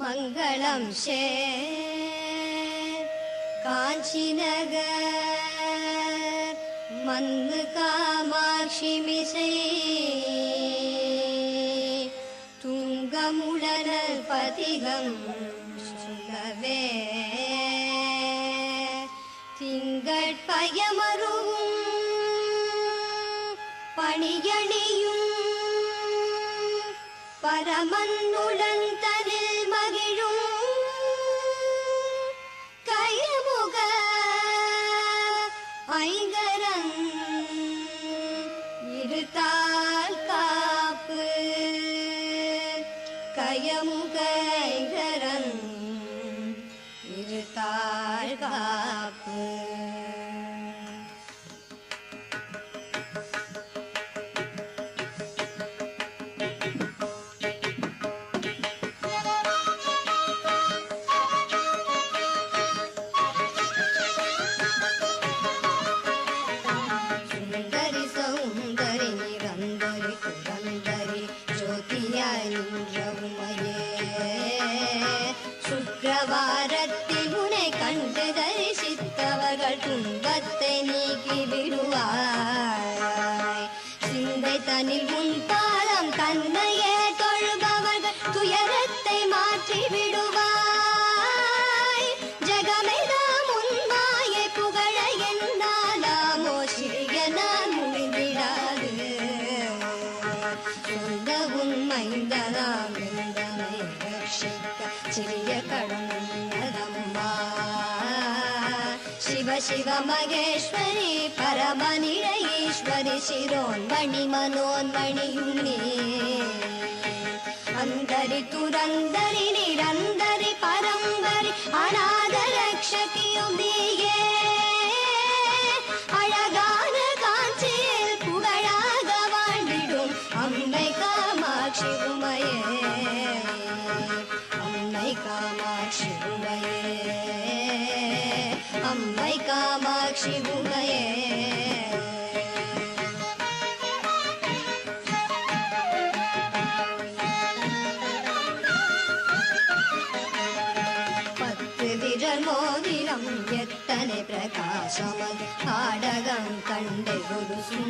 மங்களம் share காஞ்சி நகர் மந்து காமாட்சி மிசை. துங்கமுடனல் பதிகம் சுகவே திங்கட்பயமருவும் பணியணியும் பரமன்னுடன் கயமுக ஐங்கரன் இருத்தாள் காப்பு ஜோதியாய் நின்ற உமையே சுக்கிரவாரத்தில் உனை கண்டு தரிசித்தவர்கள் துன்பத்தை நீக்கி விடுவாய் சிந்தை தனில் உன் பாதம் தன்னையே தொழுபவர்கள் துயரத்தை மாற்றி விடுவாய் ஜகமெல்லாம் உன் மாயை புகழ என்னாலாமோ சிறிய நான் முடிந்திடாது சொந்த உண்மைந்ததாம் ரட்சிக்க சிறிய கடந்ததம்மா சிவ சிவ மகேஸ்வரி பரமனிட சிரோன்மணி மனோன்மணியும் அந்தரி துரந்தரி മീനാക്ഷി ഗുഹയേ. മോതിരം വ്യക്തനെ പ്രകാശമായി പാടകം കണ്ട് ഗുരുസും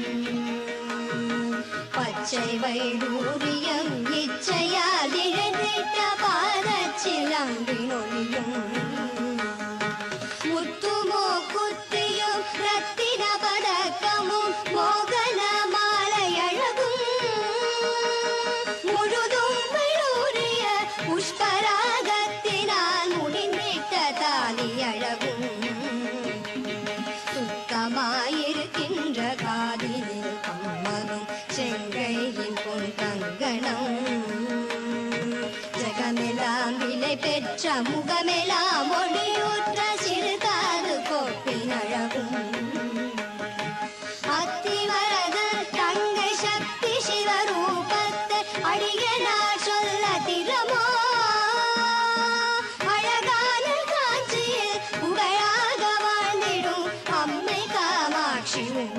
പച്ചൈ വൈഡൂറിയം ഇച്ഛയാതിഴന്നിട്ട പാദച്ചിലമ്പിനൊളിയും புஷ்பராகத்தினால் முடிந்திட்ட தாலி அழகும். சுத்தமாயிருக்கின்ற காதினில் கம்மனும் செங்கையின் பொன் கங்கணம். ஜகமெல்லாம் விலை பெற்ற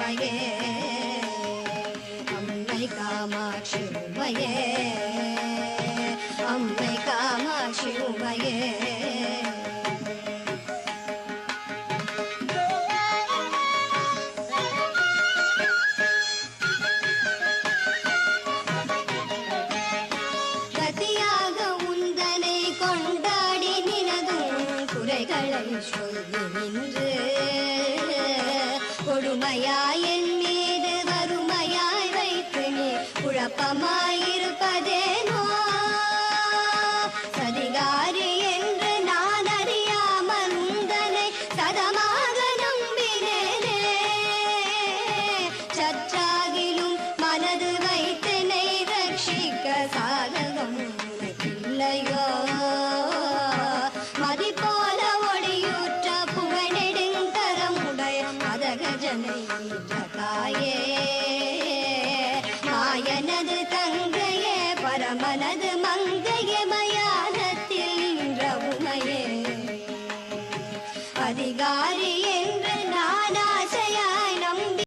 காமாட்சி உமையே அம்மை காமாட்சி உமையே கொடுமையாய் என் மீது வறுமையாய் வைத்து நீ குழப்பமாயிருப்பதேனோ